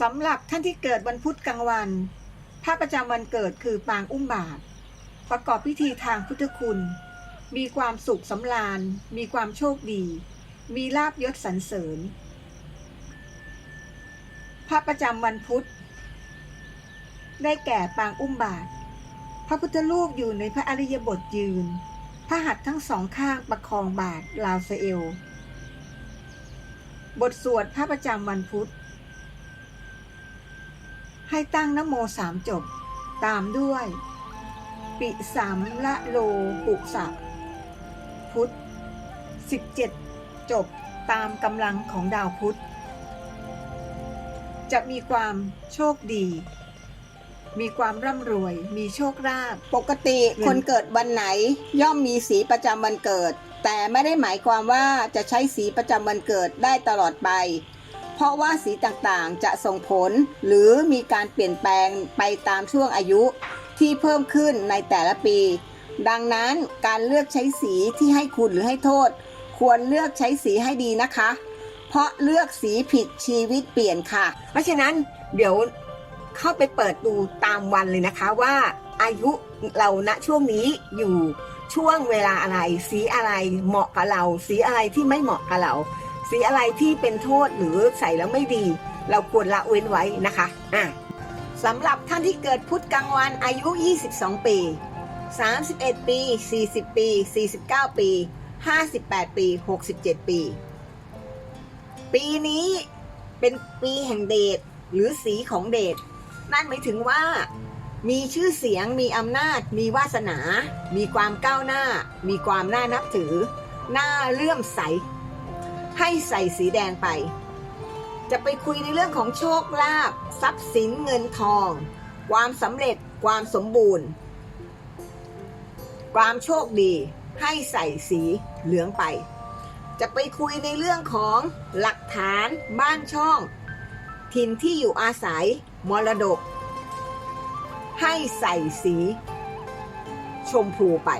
สำหรับท่านที่เกิดวันพุธกลางวันพระประจำวันเกิดคือปางอุ้มบาท ประกอบพิธีทางพุทธคุณ มีความสุขสำราญ มีความโชคดี มีลาบยศสรรเสริญ พระประจำวันพุธ ได้แก่ปางอุ้มบาท พระพุทธรูปอยู่ในพระอริยบทยืน พระหัตถ์ทั้งสองข้างประคองบาทราวสะเอวบทสวดพระประจำวันพุธ ให้ตั้งนโมสามจบ ตามด้วย ปิสามละโลปุสะพุทธ17 จบตามกำลังของดาวพุธ จะมีความโชคดี มีความร่ำรวย มีโชคลาภปกติคนเกิดวันไหนย่อมมีสีประจำวันเกิด แต่ไม่ได้หมายความว่าจะใช้สีประจำวันเกิดได้ตลอดไป เพราะว่าสีต่างๆจะส่งผลหรือมีการเปลี่ยนแปลงไปตามช่วงอายุที่เพิ่มขึ้นในแต่ละปี ดังนั้นการเลือกใช้สีที่ให้คุณหรือให้โทษ ควรเลือกใช้สีให้ดีนะคะ เพราะเลือกสีผิดชีวิตเปลี่ยนค่ะ เพราะฉะนั้นเดี๋ยวเข้าไปเปิดดูตามวันเลยนะคะว่าอายุเราณช่วงนี้อยู่ช่วงเวลาอะไร สีอะไรเหมาะกับเรา สีอะไรที่ไม่เหมาะกับเรา สีอะไรที่เป็นโทษหรือใส่แล้วไม่ดี เราควรละเว้นไว้นะคะอะสำหรับท่านที่เกิดพุธกลางวันอายุ 22 ปี 31 ปี 40 ปี 49 ปี 58 ปี 67 ปี ปีนี้เป็นปีแห่งเดชหรือสีของเดชนั่นหมายถึงว่ามีชื่อเสียงมีอำนาจ มีวาสนา มีความก้าวหน้า มีความน่านับถือ น่าเลื่อมใส ให้ใส่สีแดงไป จะไปคุยในเรื่องของโชคลาภทรัพย์สินเงินทอง ความสำเร็จความสมบูรณ์ ความโชคดีให้ใส่สีเหลืองไป จะไปคุยในเรื่องของหลักฐานบ้านช่อง ถิ่นที่อยู่อาศัยมรดก ให้ใส่สี ชมพูไป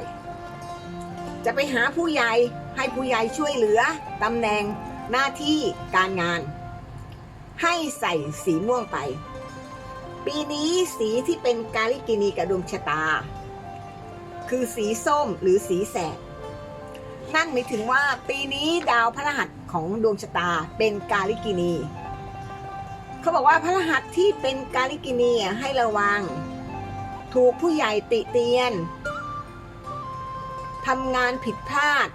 จะไปหาผู้ใหญ่ ให้ผู้ใหญ่ช่วยเหลือตำแหน่งหน้าที่การงาน ให้ใส่สีม่วงไป ปีนี้สีที่เป็นกาลิกินีกับดวงชะตา คือสีส้มหรือสีแสดนั่นหมายถึงว่าปีนี้ดาวพระรหัสของดวงชะตาเป็นกาลิกินี เขาบอกว่าพระรหัสที่เป็นกาลิกินีให้ระวัง ถูกผู้ใหญ่ติเตียนทำงานผิดพลาด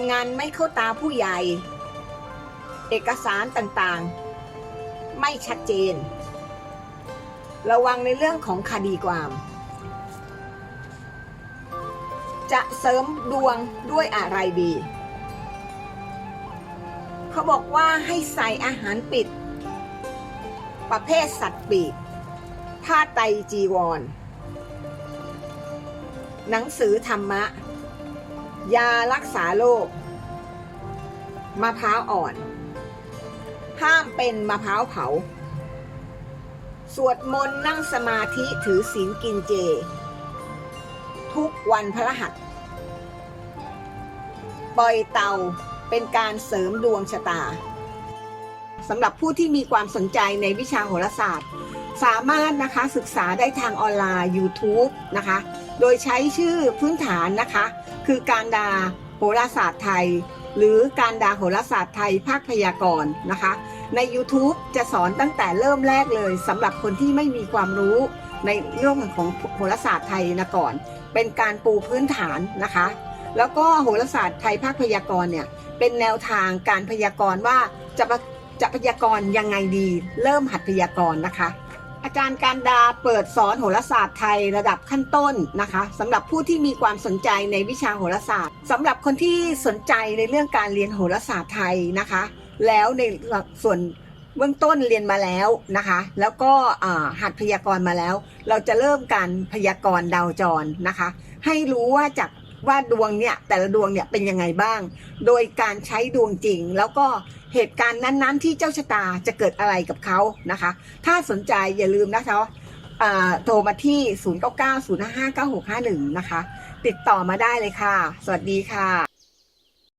ำงานไม่เข้าตาผู้ใหญ่ เอกสารต่างๆ ไม่ชัดเจน ระวังในเรื่องของคดีความ จะเสริมดวงด้วยอะไรดี เขาบอกว่าให้ใส่อาหารปิด ประเภทสัตว์ปีกผ้าไตจีวร หนังสือธรรมะ ยารักษาโรคมะพร้าวอ่อน ห้ามเป็นมะพร้าวเผา สวดมนต์นั่งสมาธิถือศีลกินเจ ทุกวันพระหัส ปล่อยเตาเป็นการเสริมดวงชะตาสำหรับผู้ที่มีความสนใจในวิชาโหราศาสตร์ สามารถนะคะศึกษาได้ทางออนไลน์ YouTube นะคะ โดยใช้ชื่อพื้นฐานนะคะ คือการดาโหราศาสตร์ไทย หรือการดาโหราศาสตร์ไทยภาคพยากรณ์นะคะ ใน YouTube จะสอนตั้งแต่เริ่มแรกเลยสำหรับคนที่ไม่มีความรู้ในเรื่องของโหราศาสตร์ไทยนะก่อน เป็นการปูพื้นฐานนะคะ แล้วก็โหราศาสตร์ไทยภาคพยากรณ์เนี่ยเป็นแนวทางการพยากรณ์ว่าจะปะจะพยากรณ์ยังไงดี เริ่มหัดพยากรณ์นะคะ อาจารย์การดาเปิดสอนโหราศาสตร์ไทยระดับขั้นต้นนะคะสำหรับผู้ที่มีความสนใจในวิชาโหราศาสตร์สำหรับคนที่สนใจในเรื่องการเรียนโหราศาสตร์ไทยนะคะ แล้วในส่วนเบื้องต้นเรียนมาแล้วนะคะ แล้วก็หัดพยากรณ์มาแล้ว เราจะเริ่มการพยากรณ์ดาวจรนะคะ ให้รู้ว่าจาก ว่าดวงเนี่ยแต่ละดวงเนี่ยเป็นยังไงบ้าง โดยการใช้ดวงจริง แล้วก็เหตุการณ์นั้นๆ ที่เจ้าชะตาจะเกิดอะไรกับเขานะคะ ถ้าสนใจอย่าลืมนะคะโทรมาที่ 0990559651 นะคะ ติดต่อมาได้เลยค่ะ สวัสดีค่ะ